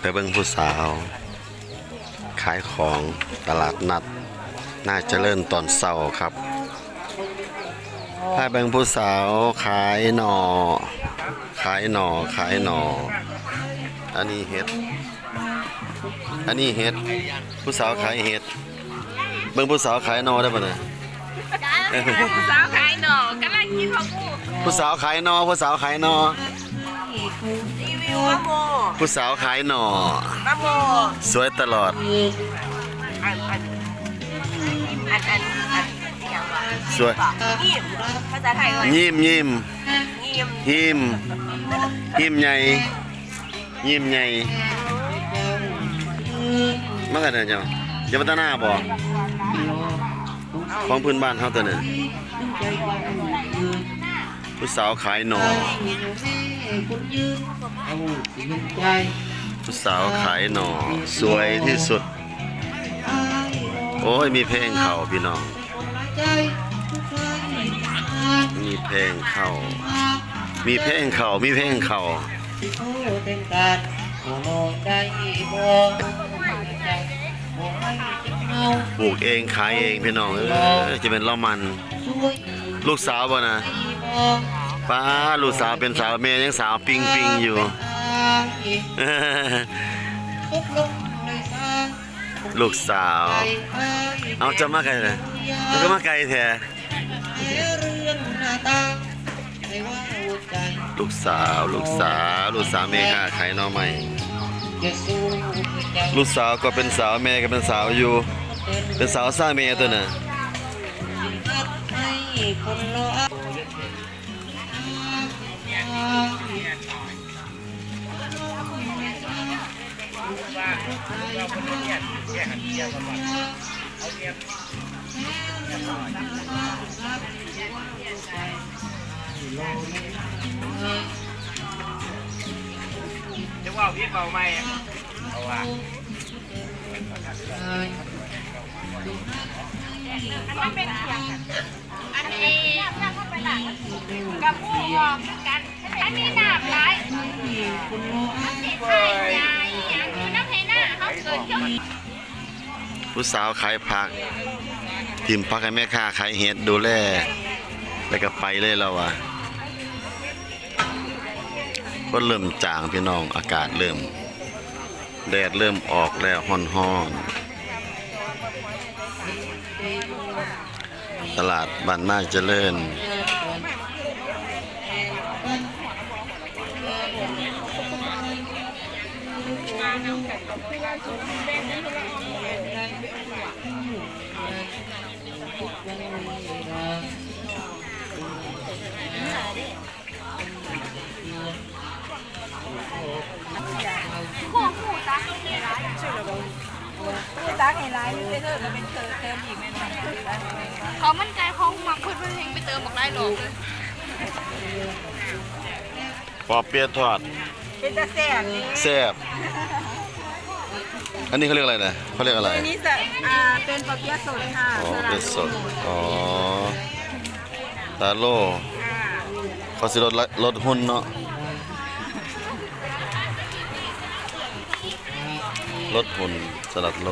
ไปเบิ่งผู้สาว ขายของตลาดนัด น่าเจะเริ่ตอนเสาร์ครับพาเบิ่งผู้สาวขายหนอขายหนอขายหนออันนี้เห็ด อันนี้เห็ด ผู้สาวขายเห็ด เบิ่งผู้สาวขายหนอได้ปะเนี่ยผู้สาวขายหน่อกำลังกินของกูผู้สาวขายหนอผู้สาวขายหนอ รีวิวมะโมผู้สาวขายหนอมะโมสวยตลอด อันอันอันอันอันอย่างว่าสวย ยิ้มภาษาไทยว่ายิ้มยิ้มยิ้มยิ้มยิ้มใหญ่ยิ้มใหญ่มันก็ได้จังจะพัฒนาบ่ของพื้นบ้านเฮาตัวนี้ ผู้สาวขายหนอผู้สาวขายหนอสวยที่สุด โอ้ยมีเพลงเข้าพี่น้อง มีเพลงเข้ามีเพลงเข้ามีเพลงเข่าปลูกเองขายเองพี่น้องเออจะเป็นเล่ามัน ลูกสาวบ่นะ ป้าลูกสาวเป็นสาวเมย์ยังสาวปิงปิงอยู่ตกลงเลยสร้างลูกสาวใจให้เอาจะมาไกลเลยจะก็มาไกลแท้เรื่องหน้าตาให้ว่าหัวใจลูกสาว ลูกสาว ลูกสาวเมย์ค่ะขายหน่อใหม่จะสู้ให้ใจลูกสาวก็เป็นสาวเมย์ก็เป็นสาวอยู่ เป็นสาวซ่าเมย์ตัวน่ะให้คนรอ จะว่าพี่เบาไหมเอาว่ามันเป็นเสียง กับผู้ออกกันอันนี้หนาบร้ายติไข่ใหญ่อย่างอยู่น้ำเพน่าเขาเกิดขึ้นผู้สาวขายผักทีมผักให้แม่ค้าขายเห็ดดูแลแล้วก็ไปเลยแล้วอะก็เริ่มจางพี่น้องอากาศเริ่ม แดดเริ่มออกแล้วฮ้อนๆตลาดบ้านนาเจริญ ตักเห็นร้ายหมูตักเห็นร้ายไม่ใช่เธอจะเป็นเติมเติมอีกไหมเขามั่นใจเขามักพูดเพื่อนไปเติมบอกได้หรอกปอเปียทอดเป็นตาแสบนี่แซ่บ อันนี้เขาเรียกอะไรนะเขาเรียกอะไร อันนี้จะอ่าเป็นปลาเปี๊ยะสดค่ะอ๋อเป็นสด อ๋อตาโลอ่าเขาสิลดละลดหุ้นเนาะลดหุ้นสลัดโล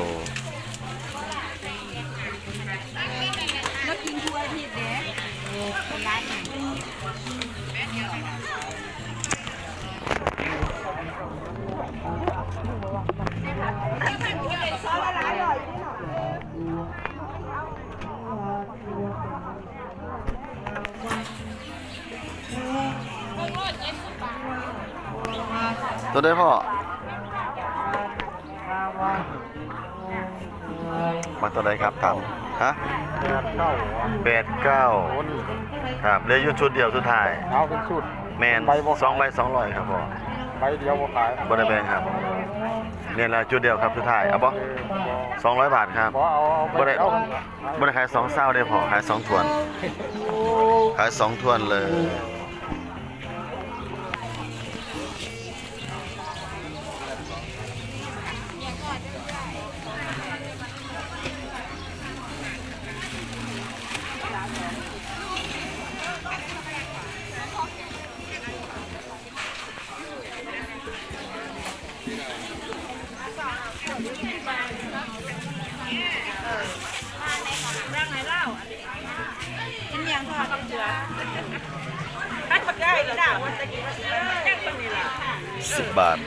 ตัวได้พ่อ มาตัวใดครับถามฮะเข้าแปดเก้าครับเหลืออยู่ชุดเดียวสุดท้ายเอาเป็นสุดแมนสองใบสองร้อยครับพ่อใบเดียวบ่ขายบนแบงครับเนี่ยแหละจุดเดียวครับสุดท้ายเอาปะสองร้อยบาทครับบ่เอาเอาบ่ได้เอาบ่ได้ขายสองเศร้าได้พอขายสองถ้วน ขายสองถ้วนเลย สิบบาท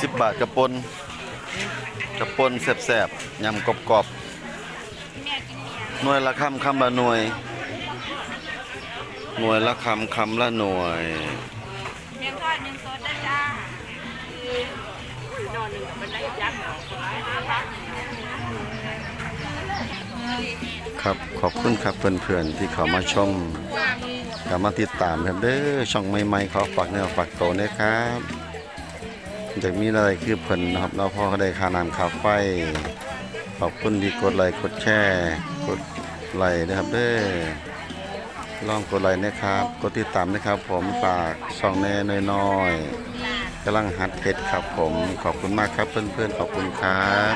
สิบบาทกระปนกระปนแสบๆยำกรอบกินเมียๆหน่วยละคำคำละหน่วย หน่วยละคำคำละหน่วยเมียทอดหนึ่งโซดได้จ้านอนหนึ่งมันได้ยักษ์ ครับขอบคุณครับเพื่อนๆที่เขามาชมกลับมาติดตามครับเด้อช่องใหม่ๆขอฝากเนื้อฝากตัวนะครับอยากมีอะไรคือเพิ่นนะครับเราพ่อก็ได้ค่าน้ำค่าไฟขอบคุณที่กดไลค์กดแชร์กดไลค์นะครับเด้อลองกดไลค์นะครับ กดติดตามนะครับ ผมฝากช่องแน่น้อยๆกำลังหัดเฮ็ดครับผมขอบคุณมากครับเพื่อนๆขอบคุณครับ